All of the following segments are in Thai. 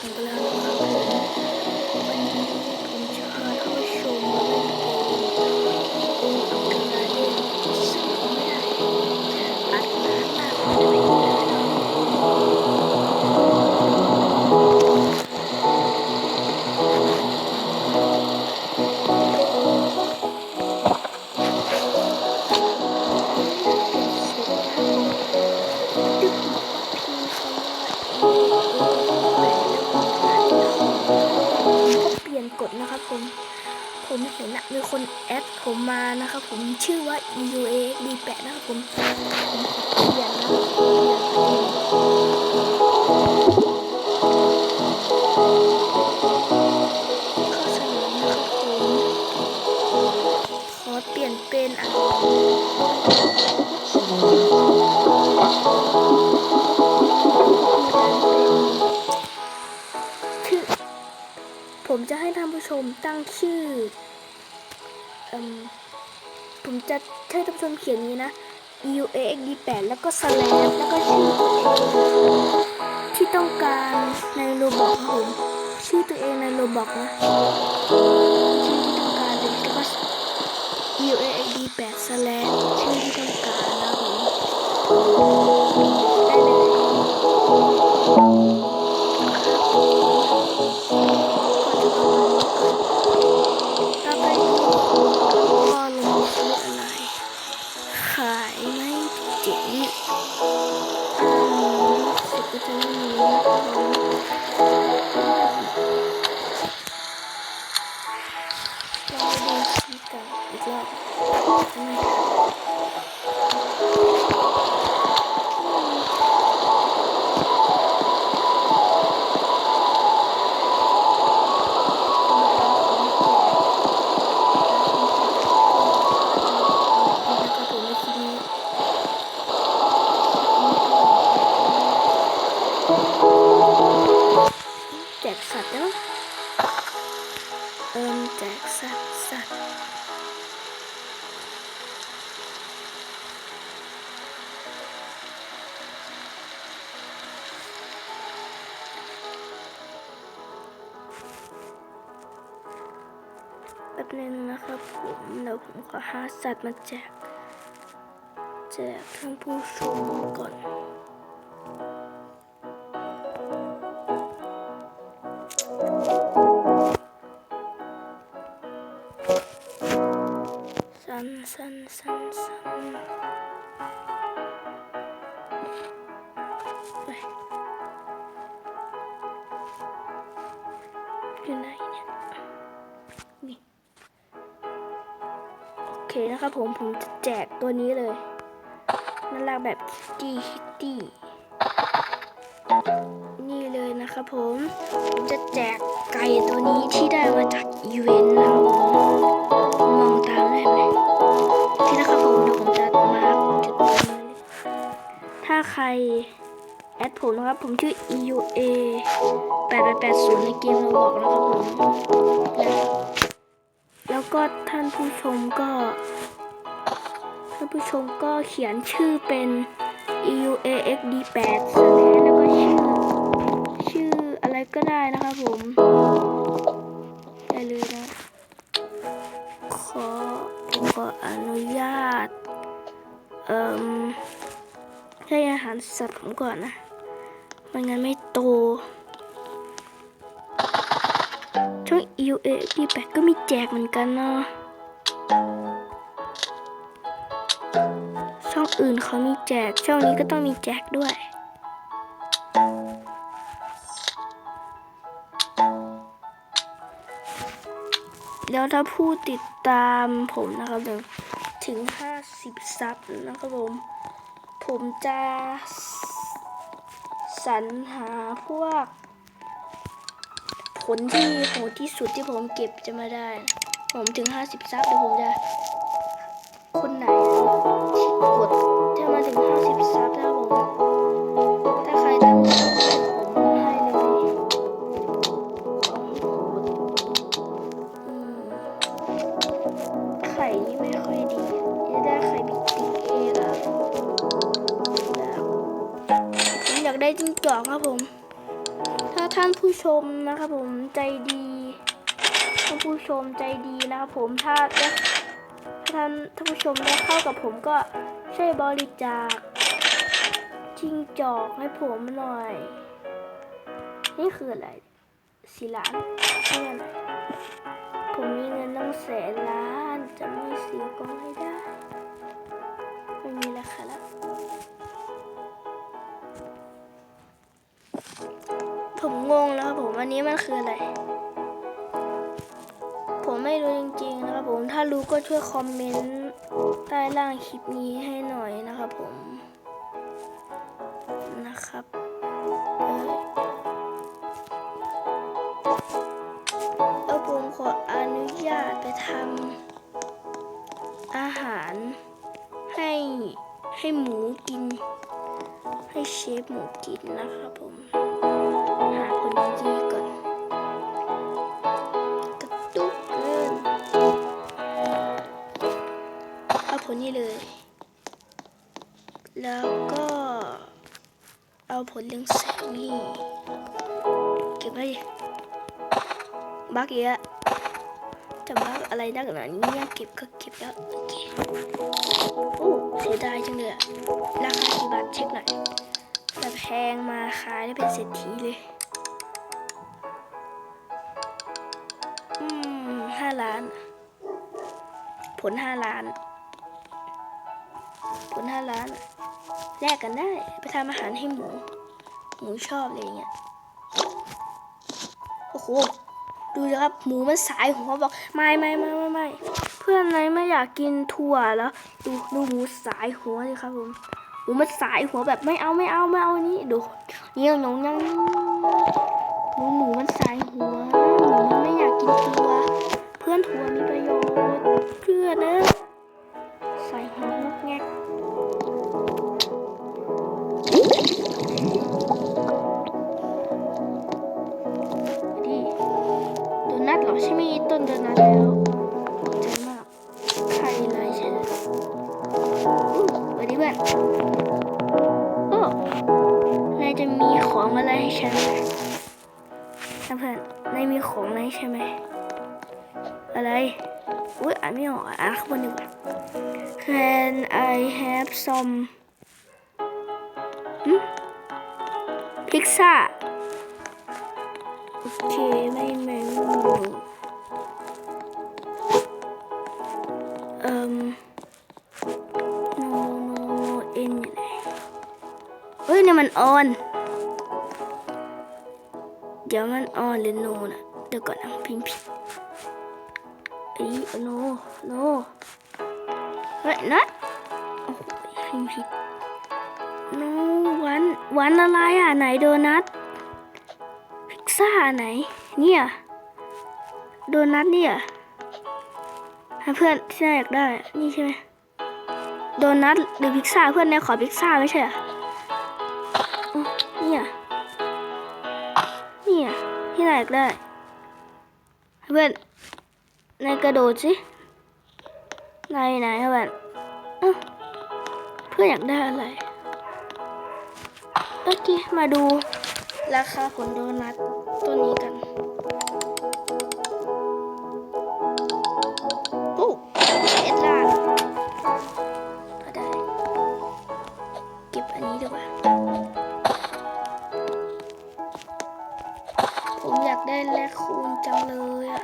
ผมก็ ผมจะให้ท่านผู้ชมเขียนอย่างนี้นะ u a x d 8แล้วก็ slash แล้วก็ชื่อที่ต้องการในโรบอกรับผมชื่อตัวเองในโรบอกนะชื่อที่ต้องการเลยแล้วก็ u a x d 8 slash ชื่อที่ต้องการนะผมได้เลย กันอีกรอบ นึงนะครับผมเดี๋ยวผมขอหาสัตว์มาแจกแจกท่านผู้ชมก่อนสันสันสันสันเฮ้ยอยู่ไหน เคนะครับผมผมจะแจกตัวนี้เลยน่ารักแบบคิตตี้คิตตี้นี่เลยนะครับผม ผมจะแจกไก่ตัวนี้ที่ได้มาจากอีเวนต์นะครับผมมองตามได้ไหมที่นะครับผมเดี๋ยวผมจะมาจุดตรงนี้ถ้าใครแอดผมนะครับ ผมชื่อ EUA 8880 ในเกมเราบอกนะครับผม ก็ท่านผู้ชมก็ ท่านผู้ชมก็เขียนชื่อเป็น EUAXD8 แล้วก็ชื่อ ชื่ออะไรก็ได้นะครับผมได้เลยนะ ขอผมขออนุญาต เอ่มให้อาหารสัตว์ผมก่อนนะ ไม่งั้นไม่โต ช่อง u a ดีแปก็มีแจกเหมือนกันเนาะช่องอื่นเขามีแจก ช่องนี้ก็ต้องมีแจกด้วย แล้วถ้าผู้ติดตามผมนะครับเดี๋ยวถึง 50 ซับนะครับผม ผมจะสรรหาพวก ผลที่โหดที่สุดที่ผมเก็บจะมาได้ ผมถึง 50 ซับเดี๋ยวผมจะ คนไหนกดถ้ามาถึง 50 ซับนะครับผมถ้าใครตั้งชื่อผมให้เลยขอโหไข่นี่ไม่ค่อยดีจะได้ไข่บิ๊กติ๊กเองอะผมอยากได้จิ้งจอกครับผม ท่านผู้ชมนะครับผมใจดีท่านผู้ชมใจดีนะครับผมถ้าถ้าท่านท่านผู้ชมได้เข้ากับผมก็ช่วยบริจาคจิงจอกให้ผมหน่อย นี่คืออะไรสี่ล้านนี่อะไรผมมีเงินตั้งแสนล้านจะไม่เสียก็ไม่ได้ ไม่มีราคาแล้ว งงแล้วครับผมอันนี้มันคืออะไร ผมไม่รู้จริงๆนะครับผมถ้ารู้ก็ช่วยคอมเมนต์ใต้ล่างคลิปนี้ให้หน่อยนะครับผมนะครับเอ้ยแล้วผมขออนุญาตไปทำอาหารให้ให้หมูกิน ให้เชฟหมูกินนะครับผม กเยอะจะบักอะไรนักหนานี้เก็บก็เก็บแล้วโอเคโอ้เสียดายจังเลยราคากี่บาทเช็คหน่อยแต่แพงมาขายได้เป็นเศรษฐีเลยอืมห้าล้าน ผลห้าล้าน ผลห้าล้านแลกกันได้ ไปทำอาหารให้หมู หมูชอบเลยอย่างเงี้ยโอ้โห ดูสิครับหมูมันสายหัวบอกไม่ไม่ไม่ไม่ไม่เพื่อนไหนไม่อยากกินถั่วแล้วดูดูหมูสายหัวเลยครับผมหมูมันสายหัวแบบไม่เอาไม่เอาไม่เอานี่ดูเงี้ยงงยังหมูหมูมันสายหัวหมูมันไม่อยากกินถั่วเพื่อนถั่วมีประโยชน์เพื่อนนะใส่หัว ของอะไรให้ฉันไหมเพื่อนนายมีของอะไรใช่ไหม อะไรอุ้ยอ่านไม่ออกอะอ่านข้างบนดีกว่า Can I have some หึพิซซ่าโอเค ไม่เมนูเอ่ม no no no เอ็นอยู่ไหนเฮ้ยนี่มันออน เดี๋ยวมันอ่อนหรือโนนะเดี๋ยวก่อนนะพิมพ์ผิดอ้โนโนเฮ้ยนัดโอ้โหพิมพ์ผิดโนวันวันอะไรอะไหนโดนัทพิซซ่าไหน เนี่ยโดนัทเนี่ยให้เพื่อนที่น่าอยากได้ นี่ใช่ไหมโดนัทหรือพิซซ่าเพื่อนเนี่ยขอพิซซ่าไม่ใช่เหรออ๋อ ที่ไหลกได้เพื่อนนายกระโดดสินายไหนเพื่อนเอ้าเพื่อนอยากได้อะไรโอเคมาดูราคาผลโดนัทตัวนี้กันากได้แลคคูนจังเลยอะ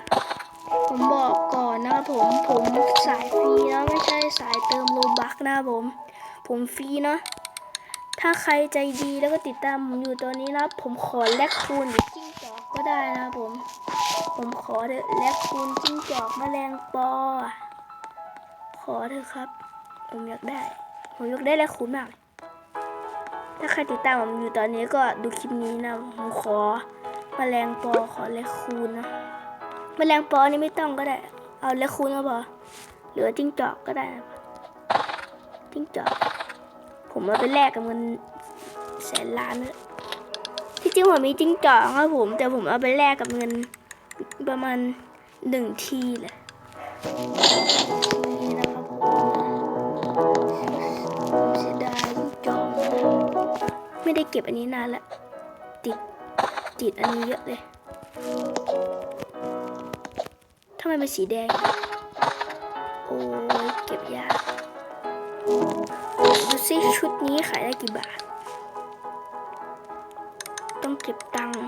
ผมบอกก่อนนะครับผมผมสายฟรีนะไม่ใช่สายเติมโลบักนะผม ผมฟรีเนาะถ้าใครใจดีแล้วก็ติดตามผมอยู่ตัวนี้นะ ผมขอแลคคูนหรือจิ้งจอกก็ได้นะผม ผมขอเถอแลคคูนจิ้งจอกแมลงปอ ขอเถอะครับ ผมอยากได้ ผมอยากได้แลคคูนมากถ้าใครติดตามผมอยู่ตอนนี้ก็ดูคลิปนี้นะผมขอ แมลงปอขอเลคูนนะแมลงปอนี่ไม่ต้องก็ได้ เอาเลคูนก็พอหรือจิ้งจอกก็ได้จิ้งจอก ผมเอาไปแลกกับเงินแสนล้านเลยที่จริงผมมีจิ้งจอกครับผม แต่ผมเอาไปแลกกับเงินประมาณหนึ่งทีแหละนี่นะครับผมเสียดายจิ้งจอกมากไม่ได้เก็บอันนี้นานละติด ติดอันนี้เยอะเลยทำไมเป็นสีแดง โอ้ยเก็บยากดูสิชุดนี้ขายได้กี่บาท ต้องเก็บตังค์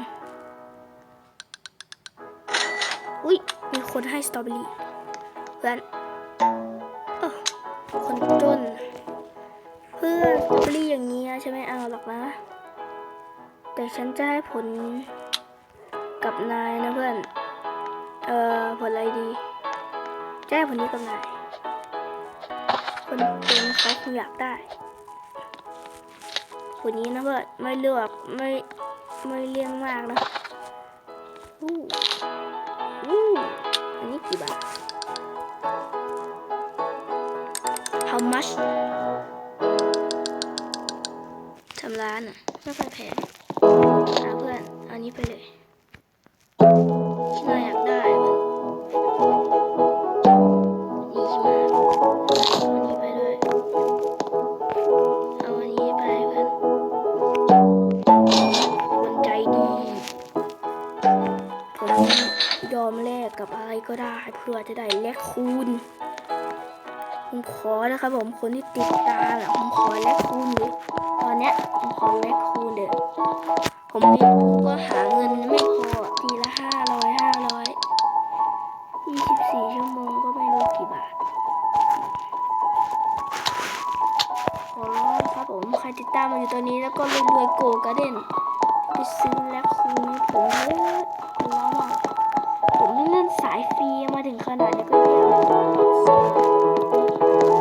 อุ้ยมีคนให้สตรอเบอรี่เพื่อนอคนจนเพื่อนสตรอเบอรี่อย่างนี้ยฉันไม่เอาหรอกนะ แต่ฉันจะให้ผลกับนายนะเพื่อน เอ่อ ผลอะไรดี จะให้ผลนี้กับนาย คนจนเขาคงอยากได้ ผลนี้นะเพื่อน ไม่เลือก ไม่ไม่เลี่ยงมากนะอู้อู้อันนี้กี่บาท how much ทำร้านอะ ไม่ค่อยแพง เอาเพื่อนเอาอันนี้ไปเลยที่นาอยากได้มันนี่ใช่ไหมเอาอันนี้ไปด้วยเอาอันนี้ไปเพื่อนคนใจดีผมยอมแลกกับอะไรก็ได้เพื่อจะได้แลกคูณผมขอนะครับผมคนที่ติดตามอะผมขอแลกคูณอยู่ตอนเนี้ยผมขอแลกคูณเด้อ ผมดิก็หาเงินไม่พอทีละห้าร้อยห้าร้อยยี่สิบสี่ชั่วโมงก็ไม่รู้กี่บาท ขอร้องครับผมใครติดตามมาอยู่ตอนนี้แล้วก็รวยโกกระเด็นไปซื้อแล้วคืนผมเลยร้องผมนี่นั่นสายฟรีมาถึงขนาดนี้ก็ยัโ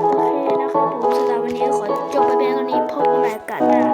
อเคนะครับผมสำหรับวันนี้ขอจบไปเพียงเท่านี้พบกันใหม่กันหน้า